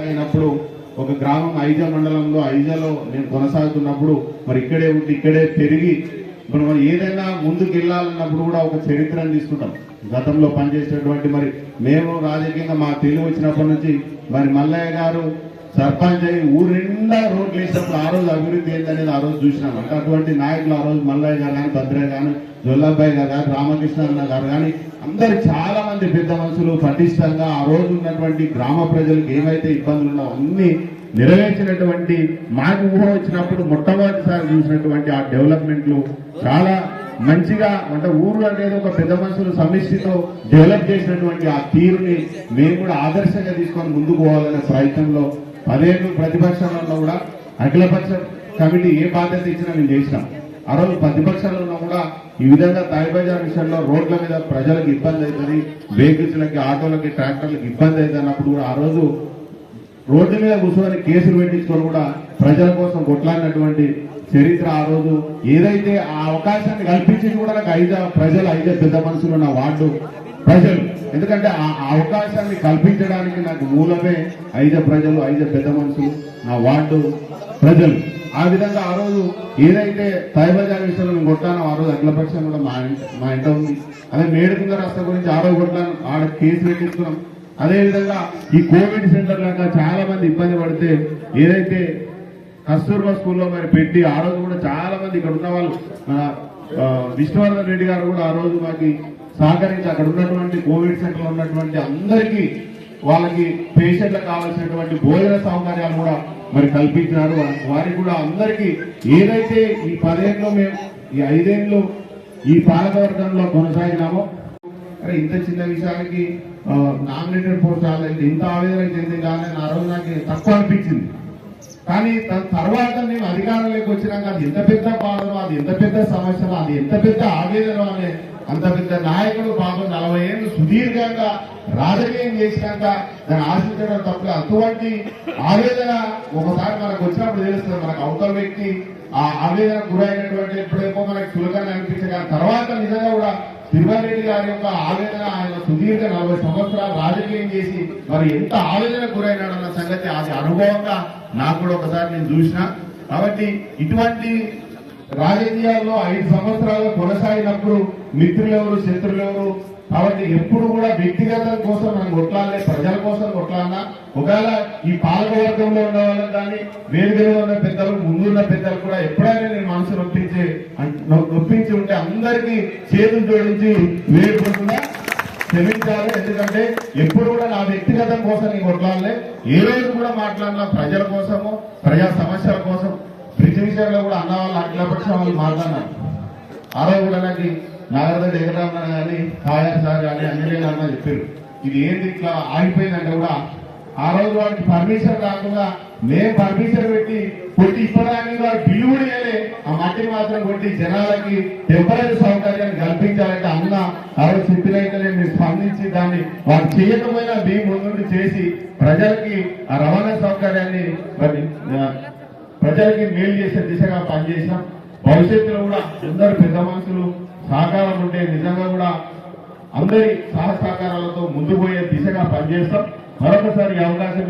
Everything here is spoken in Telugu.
అయినప్పుడు ఒక గ్రామం ఐజా మండలంలో ఐజాలో నేను కొనసాగుతున్నప్పుడు మరి ఇక్కడే ఉండి ఇక్కడే పెరిగి ఇప్పుడు మనం ఏదైనా ముందుకు వెళ్ళాలన్నప్పుడు కూడా ఒక చరిత్రను తీసుకుంటాం. గతంలో పనిచేసినటువంటి మరి మేము రాజకీయంగా మా తెలివి వచ్చినప్పటి నుంచి మరి మల్లయ్య గారు సర్పంచ్ అయ్యి ఊరు నిండా రోడ్లు వేసినప్పుడు ఆ రోజు అభివృద్ధి ఏంటనేది ఆ రోజు చూసినాం. అంటే అటువంటి నాయకులు ఆ రోజు మల్లయ్య గారు కానీ భద్రయ్య కానీ జొల్లబ్బాయి గారు కానీ రామకృష్ణ అన్న గారు కానీ అందరు చాలా మంది పెద్ద మనుషులు పటిష్టంగా ఆ రోజు ఉన్నటువంటి గ్రామ ప్రజలకు ఏమైతే ఇబ్బందులు ఉన్నాయో అన్ని నెరవేర్చినటువంటి మాకు ఊహ వచ్చినప్పుడు మొట్టమొదటిసారి చూసినటువంటి ఆ డెవలప్మెంట్లు చాలా మంచిగా అంటే ఊరు అనేది ఒక పెద్ద మనుషులు సమిష్టితో డెవలప్ చేసినటువంటి ఆ తీరుని మేము కూడా ఆదర్శంగా తీసుకొని ముందుకు పోవాలనే ప్రయత్నంలో పదేళ్ళు ప్రతిపక్షంలో కూడా అఖిలపక్ష కమిటీ ఏ బాధ్యత ఇచ్చినా మేము చేసినాం. ఆ రోజు ప్రతిపక్షాలలో ఉన్నా కూడా ఈ విధంగా తాయిబజార్ విషయంలో రోడ్ల మీద ప్రజలకు ఇబ్బంది అవుతుంది వెహికల్స్లకి ఆటోలకి ట్రాక్టర్లకి ఇబ్బంది అవుతుంది అన్నప్పుడు కూడా ఆ రోజు రోడ్డు మీద కూర్చొని కేసులు పెట్టించుకొని కూడా ప్రజల కోసం కొట్లాడినటువంటి చరిత్ర ఆ రోజు ఏదైతే ఆ అవకాశాన్ని కల్పించింది కూడా నాకు ఐదు ప్రజలు ఐదు పెద్ద మనుషులు నా వార్డు ప్రజలు. ఎందుకంటే ఆ అవకాశాన్ని కల్పించడానికి నాకు మూలమే ఐదు ప్రజలు ఐదు పెద్ద మనుషులు నా వార్డు ప్రజలు. ఆ విధంగా ఆ రోజు ఏదైతే తైబజార్ విషయంలో కొట్టానో ఆ రోజు అఖిలపక్షం కూడా మా మా ఇంట ఉంది. అదే మేడుకుంద రాష్ట్ర గురించి ఆ రోజు కొట్టాను. ఆడ కేసు పెట్టించుకున్నాం. అదేవిధంగా ఈ కోవిడ్ సెంటర్ లాగా చాలా మంది ఇబ్బంది పడితే ఏదైతే కస్తూర్బా స్కూల్లో మరి పెట్టి ఆ రోజు కూడా చాలా మంది ఇక్కడ ఉన్న వాళ్ళు విష్ణువర్ధన్ రెడ్డి గారు కూడా ఆ రోజు మాకు సహకరించి అక్కడ ఉన్నటువంటి కోవిడ్ సెంటర్ ఉన్నటువంటి అందరికీ వాళ్ళకి పేషెంట్లకు కావాల్సినటువంటి భోజన సౌకర్యాలు కూడా మరి కల్పించినారు. వారికి కూడా అందరికీ ఏదైతే ఈ పదేళ్ళలో మేము ఈ ఐదేళ్ళు ఈ పాలకవర్గంలో కొనసాగినామో అరే ఇంత చిన్న విషయానికి నామినేటెడ్ పోస్ట్ రాలేదు ఇంత ఆవేదన చెందింది కానీ ఆ రోజు నాకు తక్కువ అనిపించింది. కానీ దాని తర్వాత నేను అధికారంలోకి వచ్చినాక అది ఎంత పెద్ద బాధనో అది ఎంత పెద్ద సమస్యనో అది ఎంత పెద్ద ఆవేదన అనే అంత పెద్ద నాయకుడు పాపం నలభై ఏళ్ళు సుదీర్ఘంగా రాజకీయం చేసినాక దాన్ని ఆశించడం తప్ప. అటువంటి ఆవేదన ఒకసారి మనకు వచ్చినప్పుడు తెలుస్తుంది. మనకు అవతల వ్యక్తి ఆ ఆవేదన గురైనటువంటి ఎప్పుడేమో మనకు సులభంగా అనిపించగా తర్వాత నిజంగా కూడా తిరుమలరెడ్డి గారి యొక్క ఆవేదన ఆయన సుదీర్ఘ నలభై సంవత్సరాలు రాజకీయం చేసి మరి ఎంత ఆవేదన గురైనాడన్న సంగతి అది అనుభవంగా నాకు కూడా ఒకసారి నేను చూసిన. కాబట్టి ఇటువంటి రాజకీయాల్లో ఐదు సంవత్సరాలు కొనసాగినప్పుడు మిత్రులెవరు శత్రులెవరు? కాబట్టి ఎప్పుడు కూడా వ్యక్తిగతం కోసం మనం కొట్లాలే ప్రజల కోసం కొట్లాడినా. ఒకవేళ ఈ పాలకవర్గంలో ఉన్న వాళ్ళకి కానీ వేరువేరుగా ఉన్న పెద్దలు ముందున్న పెద్దలు కూడా ఎప్పుడైనా నేను మనసు నొప్పి అందరికీ చేతులు జోడించి వేడుకుంటున్నా. క్షమించాలి ఎందుకంటే ఎప్పుడు కూడా నా వ్యక్తిగతం కోసం నేను కొట్లాడలే. ఏ రోజు కూడా మాట్లాడినా ప్రజల కోసము ప్రజా సమస్యల కోసం. ప్రతి విషయంలో కూడా అన్న వాళ్ళు అఖిలపక్షం వాళ్ళు మాట్లాడినారు. ఆ రోజు కూడా నాకు నాగరద ఎగరామన్న కానీ కాయర్ సార్ కానీ అంజనేయులు అన్న చెప్పారు. ఇది ఏంది ఇట్లా ఆగిపోయిందంటే కూడా ఆ రోజు వాడికి పర్మిషన్ రాకుండా మేము పర్మిషన్ పెట్టి కొట్టి ఇప్పటిదానికి జనాలకి టెంపరీ సౌకర్యాన్ని కల్పించాలంటే అన్న ఆ చెప్పినైతేనే మీరు స్పందించి దాన్ని వారు చేయకపోయినా మీ ముందు చేసి ప్రజలకి ఆ రవాణా సౌకర్యాన్ని మరి ప్రజలకి మేలు చేసే దిశగా పనిచేసినాం భవిష్యత్తులో కూడా అందరు పెద్ద మనుషులు సహకారం ఉంటే నిజంగా కూడా అందరి సహసహకారాలతో ముందు పోయే దిశగా పనిచేస్తాం. మరొకసారి అవకాశం